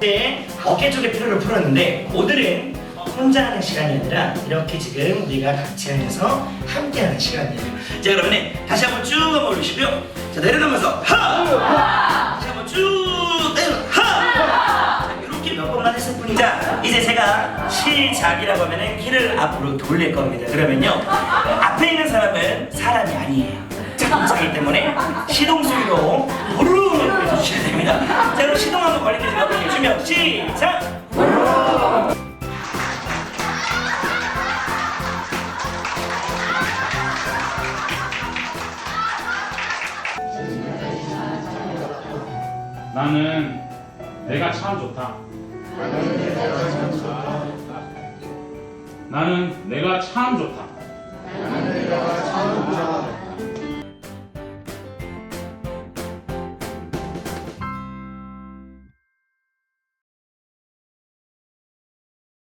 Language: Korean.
이제 어깨 쪽에 피로를 풀었는데 오늘은 혼자 하는 시간이 아니라 이렇게 지금 우리가 같이 하면서 함께 하는 시간이에요. 자 그러면 다시 한번 쭉 한번 올리시고요. 자 내려가면서 하! 다시 한번 쭉 내려 하! 자, 이렇게 몇 번만 했을 뿐이죠. 자 이제 제가 시작이라고 하면은 키를 앞으로 돌릴 겁니다. 그러면요 앞에 있는 사람은 사람이 아니에요. 자동차이기 때문에 시동 소리로 부르르 해주셔야 됩니다. 자 그럼 시동 한번 걸 릴때 제가 볼게요. 준비 시작! 나는 내가 참 좋다. 나는 내가 참 좋다.